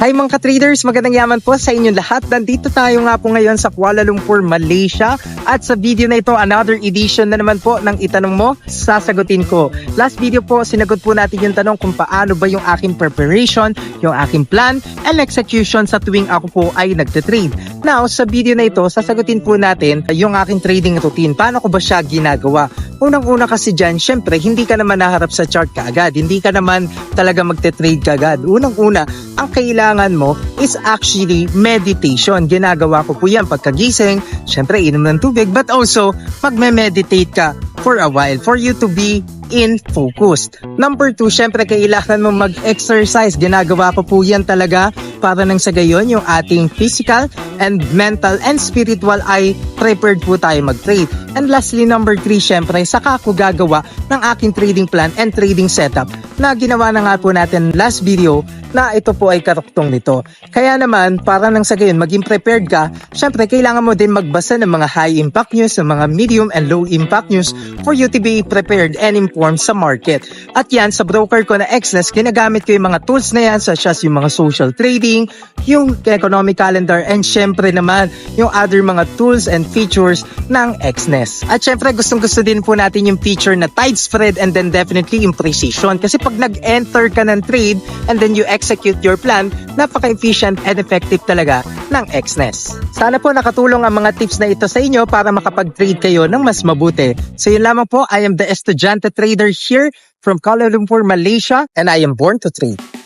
Hi mga ka-traders, magandang yaman po sa inyong lahat. Nandito tayo nga po ngayon sa Kuala Lumpur, Malaysia. At sa video na ito, another edition na naman po ng Itanong Mo, sasagutin ko. Last video po, sinagot po natin yung tanong kung paano ba yung aking preparation, yung aking plan, and execution sa tuwing ako po ay nagte-trade. Now, sa video na ito, sasagutin po natin yung aking trading routine. Paano ko ba siya ginagawa? Unang-una kasi dyan, syempre, hindi ka naman naharap sa chart kaagad. Hindi ka naman talaga magte-trade kaagad. Unang-una, ang kailangan mo is actually meditation. Ginagawa ko po yan pagkagising, syempre inom ng tubig, but also magme-meditate ka for a while for you to be in focus. Number two, syempre kailangan mo mag-exercise. Ginagawa ko po yan talaga para nang sa gayon yung ating physical and mental and spiritual ay prepared po tayo mag-trade. And lastly, number three, syempre, saka ako gagawa ng aking trading plan and trading setup na ginawa na nga po natin last video na ito po ay karuktong nito. Kaya naman, para nang sa gayon, maging prepared ka, syempre, kailangan mo din magbasa ng mga high impact news, ng mga medium and low impact news for you to be prepared and informed sa market. At yan, sa broker ko na XNES, ginagamit ko yung mga tools na yan, such as yung mga social trading, yung economic calendar, and syempre naman, yung other mga tools and features ng XNES. At syempre, gustong gusto din po natin yung feature na tide spread and then definitely yung precision. Kasi pag nag-enter ka ng trade and then you execute your plan, napaka-efficient and effective talaga ng XNES. Sana po nakatulong ang mga tips na ito sa inyo para makapag-trade kayo ng mas mabuti. So yun lamang po, I am the Estudiante Trader here from Kuala Lumpur, Malaysia, and I am born to trade.